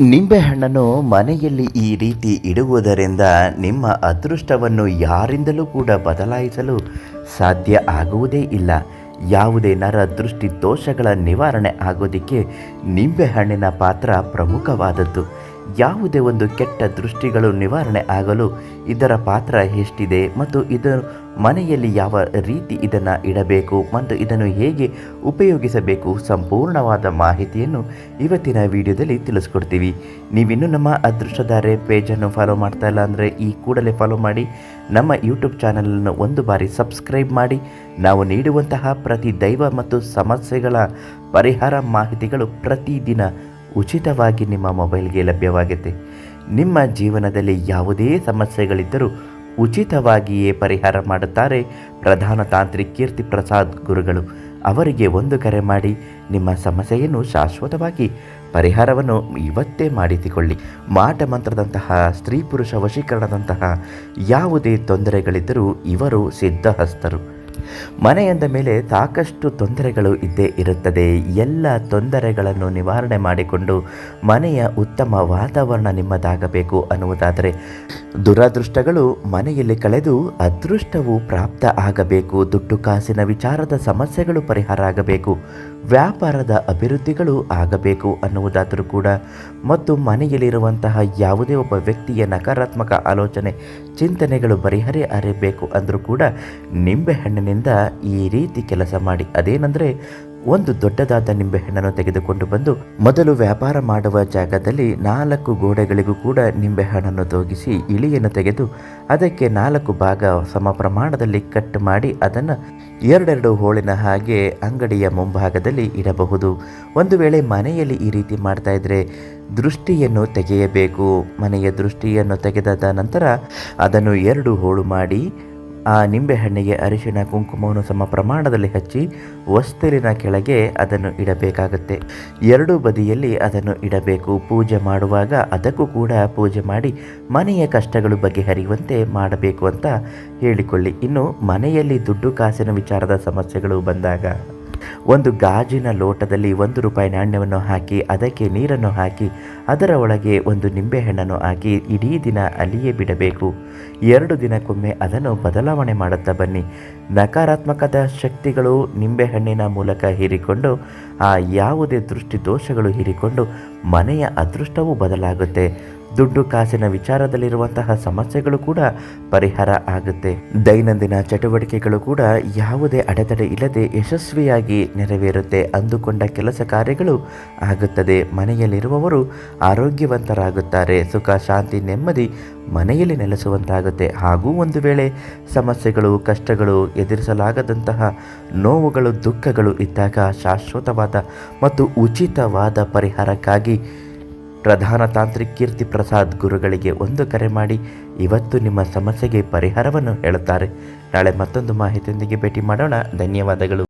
ನಿಂಬೆಹಣ್ಣನ್ನು ಮನೆಯಲ್ಲಿ ಈ ರೀತಿ ಇಡುವುದರಿಂದ ನಿಮ್ಮ ಅದೃಷ್ಟವನ್ನು ಯಾರಿಂದಲೂ ಕೂಡ ಬದಲಾಯಿಸಲು ಸಾಧ್ಯ ಆಗುವುದೇ ಇಲ್ಲ. ಯಾವುದೇ ನರ ದೃಷ್ಟಿ ದೋಷಗಳ ನಿವಾರಣೆ ಆಗೋದಕ್ಕೆ ನಿಂಬೆಹಣ್ಣಿನ ಪಾತ್ರ ಪ್ರಮುಖವಾದದ್ದು. ಯಾವುದೇ ಒಂದು ಕೆಟ್ಟ ದೃಷ್ಟಿಗಳು ನಿವಾರಣೆ ಆಗಲು ಇದರ ಪಾತ್ರ ಎಷ್ಟಿದೆ ಮತ್ತು ಇದರ ಮನೆಯಲ್ಲಿ ಯಾವ ರೀತಿ ಇದನ್ನು ಇಡಬೇಕು ಮತ್ತು ಇದನ್ನು ಹೇಗೆ ಉಪಯೋಗಿಸಬೇಕು ಸಂಪೂರ್ಣವಾದ ಮಾಹಿತಿಯನ್ನು ಇವತ್ತಿನ ವಿಡಿಯೋದಲ್ಲಿ ತಿಳಿಸ್ಕೊಡ್ತೀವಿ. ನೀವಿನ್ನೂ ನಮ್ಮ ಅದೃಷ್ಟಧಾರೆ ಪೇಜನ್ನು ಫಾಲೋ ಮಾಡ್ತಾ ಇಲ್ಲ ಅಂದರೆ ಈ ಕೂಡಲೇ ಫಾಲೋ ಮಾಡಿ, ನಮ್ಮ ಯೂಟ್ಯೂಬ್ ಚಾನಲನ್ನು ಒಂದು ಬಾರಿ ಸಬ್ಸ್ಕ್ರೈಬ್ ಮಾಡಿ, ನಾವು ನೀಡುವಂತಹ ಪ್ರತಿ ದೈವ ಮತ್ತು ಸಮಸ್ಯೆಗಳ ಪರಿಹಾರ ಮಾಹಿತಿಗಳು ಪ್ರತಿದಿನ ಉಚಿತವಾಗಿ ನಿಮ್ಮ ಮೊಬೈಲ್ಗೆ ಲಭ್ಯವಾಗುತ್ತೆ. ನಿಮ್ಮ ಜೀವನದಲ್ಲಿ ಯಾವುದೇ ಸಮಸ್ಯೆಗಳಿದ್ದರೂ ಉಚಿತವಾಗಿಯೇ ಪರಿಹಾರ ಮಾಡುತ್ತಾರೆ ಪ್ರಧಾನ ತಾಂತ್ರಿಕ್ ಕೀರ್ತಿ ಪ್ರಸಾದ್ ಗುರುಗಳು. ಅವರಿಗೆ ಒಂದು ಕರೆ ಮಾಡಿ, ನಿಮ್ಮ ಸಮಸ್ಯೆಯನ್ನು ಶಾಶ್ವತವಾಗಿ ಪರಿಹಾರವನ್ನು ಇವತ್ತೇ ಮಾಡಿಸಿಕೊಳ್ಳಿ. ಮಾಟ ಮಂತ್ರದಂತಹ, ಸ್ತ್ರೀ ಪುರುಷ ವಶೀಕರಣದಂತಹ ಯಾವುದೇ ತೊಂದರೆಗಳಿದ್ದರೂ ಇವರು ಸಿದ್ಧಹಸ್ತರು. ಮನೆಯಂದ ಮೇಲೆ ಸಾಕಷ್ಟು ತೊಂದರೆಗಳು ಇದ್ದೇ ಇರುತ್ತದೆ. ಎಲ್ಲ ತೊಂದರೆಗಳನ್ನು ನಿವಾರಣೆ ಮಾಡಿಕೊಂಡು ಮನೆಯ ಉತ್ತಮ ವಾತಾವರಣ ನಿಮ್ಮದಾಗಬೇಕು ಅನ್ನುವುದಾದರೆ, ದುರದೃಷ್ಟಗಳು ಮನೆಯಲ್ಲಿ ಕಳೆದು ಅದೃಷ್ಟವು ಪ್ರಾಪ್ತ ಆಗಬೇಕು. ದುಡ್ಡು ಕಾಸಿನ ವಿಚಾರದ ಸಮಸ್ಯೆಗಳು ಪರಿಹಾರ ಆಗಬೇಕು. ವ್ಯಾಪಾರದ ಅಭಿವೃದ್ಧಿಗಳು ಆಗಬೇಕು ಅನ್ನುವುದಾದರೂ ಕೂಡ, ಮತ್ತು ಮನೆಯಲ್ಲಿರುವಂತಹ ಯಾವುದೇ ಒಬ್ಬ ವ್ಯಕ್ತಿಯ ನಕಾರಾತ್ಮಕ ಆಲೋಚನೆ, ಚಿಂತನೆಗಳು ಪರಿಹರಿ ಅರಿಬೇಕು ಅಂದರೂ ಕೂಡ ನಿಂಬೆಹಣ್ಣಿನಿಂದ ಈ ರೀತಿ ಕೆಲಸ ಮಾಡಿ. ಅದೇನೆಂದರೆ, ಒಂದು ದೊಡ್ಡದಾದ ನಿಂಬೆಹಣ್ಣನ್ನು ತೆಗೆದುಕೊಂಡು ಬಂದು, ಮೊದಲು ವ್ಯಾಪಾರ ಮಾಡುವ ಜಾಗದಲ್ಲಿ ನಾಲ್ಕು ಗೋಡೆಗಳಿಗೂ ಕೂಡ ನಿಂಬೆಹಣ್ಣನ್ನು ತೋಗಿಸಿ ಇಳಿಯನ್ನು ತೆಗೆದು, ಅದಕ್ಕೆ ನಾಲ್ಕು ಭಾಗ ಸಮ ಪ್ರಮಾಣದಲ್ಲಿ ಕಟ್ ಮಾಡಿ ಅದನ್ನು ಎರಡೆರಡು ಹೋಳಿನ ಹಾಗೆ ಅಂಗಡಿಯ ಮುಂಭಾಗದಲ್ಲಿ ಇಡಬಹುದು. ಒಂದು ವೇಳೆ ಮನೆಯಲ್ಲಿ ಈ ರೀತಿ ಮಾಡ್ತಾ ಇದ್ರೆ ದೃಷ್ಟಿಯನ್ನು ತೆಗೆಯಬೇಕು. ಮನೆಯ ದೃಷ್ಟಿಯನ್ನು ತೆಗೆದಾದ ನಂತರ ಅದನ್ನು ಎರಡು ಹೋಳು ಮಾಡಿ ಆ ನಿಂಬೆಹಣ್ಣಿಗೆ ಅರಿಶಿಣ ಕುಂಕುಮವನ್ನು ಸಮ ಪ್ರಮಾಣದಲ್ಲಿ ಹಚ್ಚಿ ವಸ್ತಲಿನ ಕೆಳಗೆ ಅದನ್ನು ಇಡಬೇಕಾಗುತ್ತೆ. ಎರಡೂ ಬದಿಯಲ್ಲಿ ಅದನ್ನು ಇಡಬೇಕು. ಪೂಜೆ ಮಾಡುವಾಗ ಅದಕ್ಕೂ ಕೂಡ ಪೂಜೆ ಮಾಡಿ ಮನೆಯ ಕಷ್ಟಗಳು ಬಗೆಹರಿಯುವಂತೆ ಮಾಡಬೇಕು ಅಂತ ಹೇಳಿಕೊಳ್ಳಿ. ಇನ್ನು ಮನೆಯಲ್ಲಿ ದುಡ್ಡು, ಕಾಸಿನ ವಿಚಾರದ ಸಮಸ್ಯೆಗಳು ಬಂದಾಗ ಒಂದು ಗಾಜಿನ ಲೋಟದಲ್ಲಿ ಒಂದು ರೂಪಾಯಿ ನಾಣ್ಯವನ್ನು ಹಾಕಿ, ಅದಕ್ಕೆ ನೀರನ್ನು ಹಾಕಿ, ಅದರ ಒಳಗೆ ಒಂದು ನಿಂಬೆಹಣ್ಣನ್ನು ಹಾಕಿ, ಇಡೀ ದಿನ ಅಲ್ಲಿಯೇ ಬಿಡಬೇಕು. ಎರಡು ದಿನಕ್ಕೊಮ್ಮೆ ಅದನ್ನು ಬದಲಾವಣೆ ಮಾಡುತ್ತಾ ಬನ್ನಿ. ನಕಾರಾತ್ಮಕದ ಶಕ್ತಿಗಳು ನಿಂಬೆಹಣ್ಣಿನ ಮೂಲಕ ಹೀರಿಕೊಂಡು, ಆ ಯಾವುದೇ ದೃಷ್ಟಿ ದೋಷಗಳು ಹೀರಿಕೊಂಡು ಮನೆಯ ಅದೃಷ್ಟವೂ ಬದಲಾಗುತ್ತೆ. ದುಡ್ಡು ಕಾಸಿನ ವಿಚಾರದಲ್ಲಿರುವಂತಹ ಸಮಸ್ಯೆಗಳು ಕೂಡ ಪರಿಹಾರ ಆಗುತ್ತೆ. ದೈನಂದಿನ ಚಟುವಟಿಕೆಗಳು ಕೂಡ ಯಾವುದೇ ಅಡೆತಡೆ ಇಲ್ಲದೆ ಯಶಸ್ವಿಯಾಗಿ ನೆರವೇರುತ್ತೆ ಅಂದುಕೊಂಡ ಕೆಲಸ ಕಾರ್ಯಗಳು ಆಗುತ್ತದೆ. ಮನೆಯಲ್ಲಿರುವವರು ಆರೋಗ್ಯವಂತರಾಗುತ್ತಾರೆ. ಸುಖ, ಶಾಂತಿ, ನೆಮ್ಮದಿ ಮನೆಯಲ್ಲಿ ನೆಲೆಸುವಂತಾಗುತ್ತೆ. ಹಾಗೂ ಒಂದು ವೇಳೆ ಸಮಸ್ಯೆಗಳು, ಕಷ್ಟಗಳು ಎದುರಿಸಲಾಗದಂತಹ ನೋವುಗಳು, ದುಃಖಗಳು ಇದ್ದಾಗ ಶಾಶ್ವತವಾದ ಮತ್ತು ಉಚಿತವಾದ ಪರಿಹಾರಕ್ಕಾಗಿ ಪ್ರಧಾನ ತಾಂತ್ರಿಕ ಕೀರ್ತಿ ಪ್ರಸಾದ್ ಗುರುಗಳಿಗೆ ಒಂದು ಕರೆ ಮಾಡಿ ಇವತ್ತು ನಿಮ್ಮ ಸಮಸ್ಯೆಗೆ ಪರಿಹಾರವನ್ನು ಹೇಳುತ್ತಾರೆ. ನಾಳೆ ಮತ್ತೊಂದು ಮಾಹಿತಿಯೊಂದಿಗೆ ಭೇಟಿ ಮಾಡೋಣ. ಧನ್ಯವಾದಗಳು.